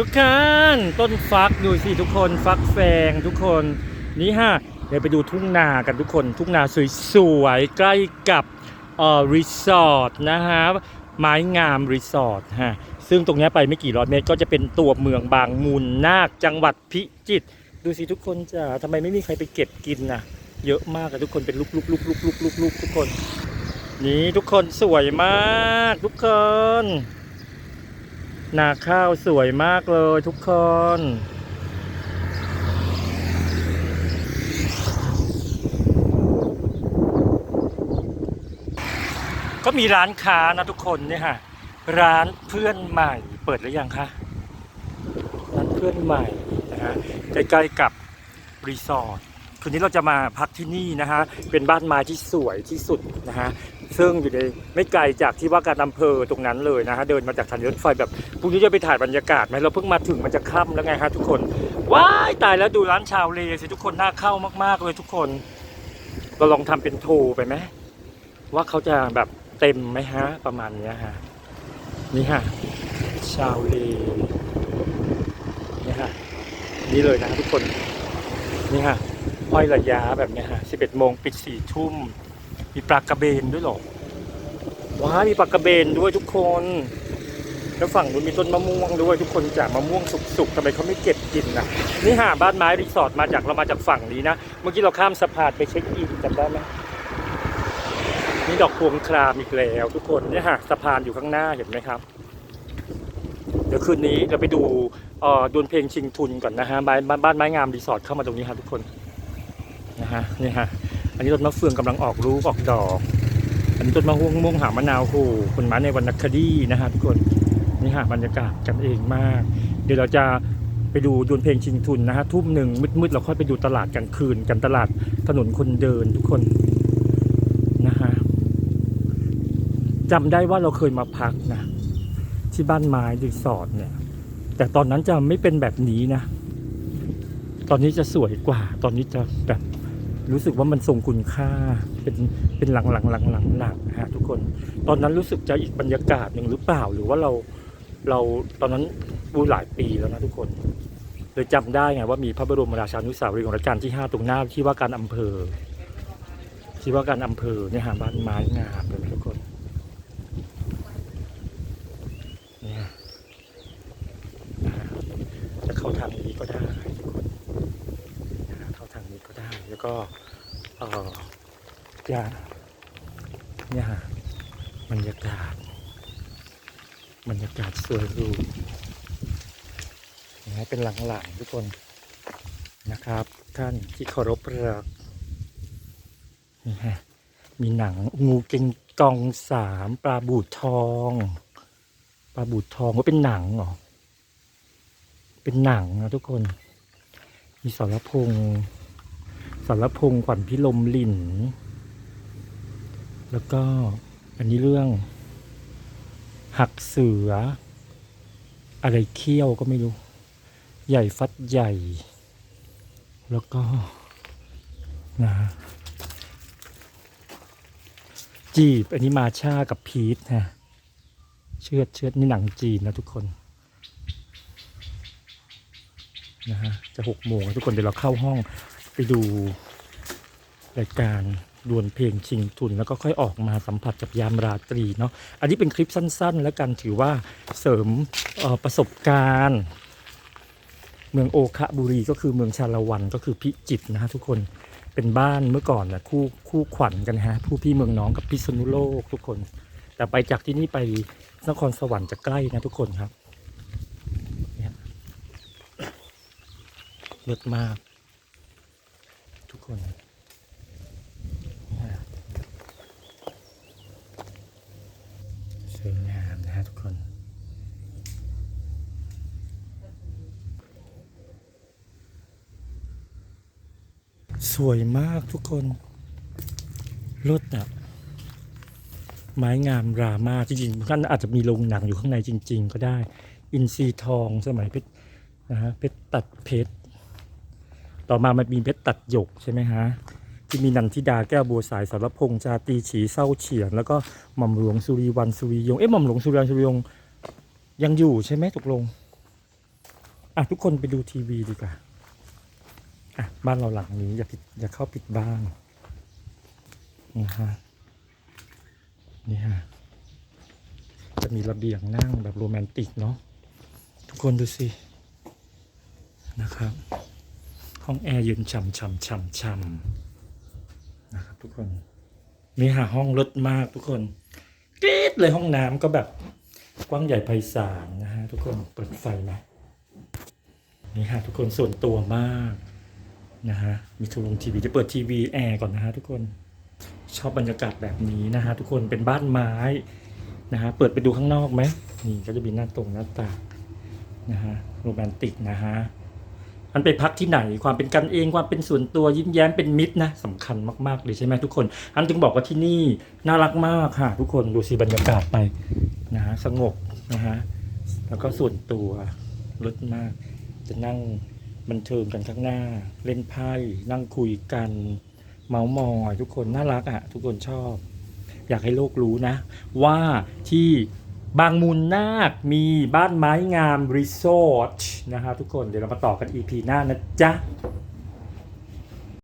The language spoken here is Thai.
ทุกท่านต้นฟักดูสิทุกคนฟักแฟงทุกคนนี่ฮะเดี๋ยวไปดูทุ่งนากันทุกคนทุ่งนาสวยๆใกล้กับเอ่อรีสอร์ทนะฮะไม้งามรีสอร์ทฮะซึ่งตรงนี้ไปไม่กี่ร้อยเมตรก็จะเป็นตัวเมืองบางมูลนาคจังหวัดพิจิตรดูสิทุกคนจ้าทำไมไม่มีใครไปเก็บกินนะเยอะมากอะทุกคนเป็นลุกๆๆๆๆๆทุกคน นี่ทุกคนสวยมากทุกคน นาข้าวสวยมากเลยทุกคน ก็มีร้านค้านะทุกคนเนี่ยฮะร้านเพื่อนใหม่เปิดหรือยังคะร้านเพื่อนใหม่นะฮะใกล้ๆกับรีสอร์ทคืนนี้เราจะมาพักที่นี่นะฮะเป็นบ้านไม้ที่สวยที่สุดนะฮะ ซึ่งอยู่ในไม่ไกลจากที่ว่าการอำเภอตรงนั้นเลยนะฮะเดินมาจากทางรถไฟแบบพรุ่งนี้จะไปถ่ายบรรยากาศไหมเราเพิ่งมาถึงมันจะค่ำแล้วไงฮะทุกคนว้ายตายแล้วดูร้านชาวเลสิทุกคนน่าเข้ามากๆเลยทุกคน เราลองทำเป็นโทรไปไหมว่าเขาจะแบบเต็มไหมฮะประมาณเนี้ยฮะนี่ฮะชาวเลนี่ฮะนี่เลยนะทุกคนนี่ฮะห้อยระยะแบบนี้ฮะ11โมงปิด4ทุ่ม มีปลากระเบนด้วยหรอว้ามีปลากระเบนด้วยทุกคน แล้วฝั่งนู้นมีต้นมะม่วงด้วยทุกคนจากมะม่วงสุกๆทำไมเขาไม่เก็บกินนะนี่หาบ้านไม้รีสอร์ทมาจากเรามาจากฝั่งนี้นะ เมื่อกี้เราข้ามสะพานไปเช็คอินจำได้ไหมนี่ดอกพวงครามอีกแล้วทุกคนเนี่ยฮะสะพานอยู่ข้างหน้าเห็นไหมครับ เดี๋ยวคืนนี้เราไปดูเอ่อดวลเพลงชิงทุนก่อนนะฮะบ้านบ้านบ้านไม้งามรีสอร์ทเข้ามาตรงนี้ฮะทุกคนนะฮะนี่ฮะ อันนี้ต้นมะเฟืองกำลังออกลูกออกดอก อันนี้ต้นมะม่วงม่วงหางมะนาวโหคนมาในวรรณคดีนะฮะทุกคนนี่ฮะบรรยากาศกันเองมาก เดี๋ยวเราจะไปดูดวลเพลงชิงทุนนะฮะทุ่มหนึ่งมืดๆเราค่อยไปดูตลาดกลางคืนกันตลาดถนนคนเดินทุกคนนะฮะจำได้ว่าเราเคยมาพักนะ ที่บ้านไม้รีสอร์ทเนี่ย แต่ตอนนั้นจะไม่เป็นแบบนี้นะ ตอนนี้จะสวยกว่า ตอนนี้จะแบบ รู้สึกว่ามันทรงคุณค่าเป็นเป็นหลังหลังหลังหลังหลังฮะทุกคน ตอนนั้นรู้สึกจะอีกบรรยากาศหนึ่งหรือเปล่า หรือว่าเราเราตอนนั้นดูหลายปีแล้วนะทุกคนเลยจำได้ไงว่ามีพระบรมราชานุสาวรีย์ของรัชกาลที่ห้าตรงหน้าที่ว่าการอำเภอ ที่ว่าการอำเภอเนี่ยฮะบ้านไม้งามเลยนะทุกคนเนี่ยจะเข้าทางนี้ก็ได้ทุกคน นะฮะเข้าทางนี้ก็ได้ แล้วก็เออจะเนี่ยบรรยากาศบรรยากาศสวยรูนะเป็นหลังๆทุกคนนะครับ ท่านที่เคารพรักนี่ฮะมีหนังงูเก่งกองสามปลาบูดทอง ปลาบูดทองว่าเป็นหนังเหรอเป็นหนังนะทุกคน มีสารพงษ์ สารพงษ์ขวัญพิลมลิน แล้วก็อันนี้เรื่อง หักเสือ อะไรเขี้ยวก็ไม่รู้ ใหญ่ฟัดใหญ่ แล้วก็นะจีบ อันนี้มาชากับพีทนะเชือดเชือดนี่หนังจีนนะทุกคนนะฮะจะหกโมงทุกคนเดี๋ยวเราเข้าห้อง ไปดูรายการดวลเพลงชิงทุน แล้วก็ค่อยออกมาสัมผัสกับยามราตรีเนาะอันนี้เป็นคลิปสั้น ๆ แล้วกันถือว่าเสริมออประสบการณ์ เมืองโอคะบุรีก็คือเมืองชาละวันก็คือพิจิตนะฮะทุกคนเป็นบ้านเมื่อก่อนนะคู่คู่ขวัญกันฮะผู้พี่เมืองน้องกับพิษณุโลกทุกคน แต่ไปจากที่นี่ไปนครสวรรค์จะใกล้นะทุกคนครับเลิศมาก คนสวยงามนะฮะทุกคนสวยมากทุกคนรถอะไม้งามรามาจริงๆท่านอาจจะมีโรงหนังอยู่ข้างในจริง ๆ ก็ได้ อินซีทองสมัยเพชรนะฮะเพชรตัดเพชร ต่อมามันมีเพชรตัดหยกใช่ไหมฮะที่มีนันทิดาแก้วบัวสายสารพงษ์จาตีฉีเศร้าเฉียน แล้วก็หม่อมหลวงสุริวันสุริยงเอ๊ะหม่อมหลวงสุริวันสุริยงยังอยู่ใช่ไหมตกลงอะทุกคนไปดูทีวีดีกว่าอะบ้านเราหลังนี้อย่าผิดอย่าเข้าผิดบ้านนี่ฮะนี่ฮะจะมีระเบียงนั่งแบบโรแมนติกเนาะทุกคนดูสินะครับ ห้องแอร์เย็นฉ่ำฉ่ำฉ่ำฉ่ำนะครับทุกคนนี่หาห้องรถมากทุกคนกรี๊ดเลยห้องน้ำก็แบบกว้างใหญ่ไพศาลนะฮะทุกคนเปิดไฟไหมนี่ฮะทุกคนส่วนตัวมากนะฮะมีทูลงทีวีจะเปิดทีวีแอร์ก่อนนะฮะทุกคนชอบบรรยากาศแบบนี้นะฮะทุกคนเป็นบ้านไม้นะฮะเปิดไปดูข้างนอกไหมนี่ก็จะมีหน้าตรงหน้าต่างนะฮะโรแมนติกนะฮะ มันไปพักที่ไหนความเป็นกันเองความเป็นส่วนตัวยิ้มแย้มเป็นมิตรนะสำคัญมากๆเลยใช่ไหมทุกคนอันถึงบอกว่าที่นี่น่ารักมากค่ะ ทุกคนดูสิบรรยากาศไปนะฮะสงบนะฮะแล้วก็ส่วนตัวลดมาก จะนั่งบันเทิงกันข้างหน้า เล่นไพ่นั่งคุยกัน เมาส์มอยทุกคนน่ารักอะ ทุกคนชอบ อยากให้โลกรู้นะ ว่าที่ บางมูลนาคมีบ้านไม้งามรีสอร์ทนะฮะทุกคนเดี๋ยวเรามาต่อกัน EP หน้านะจ๊ะ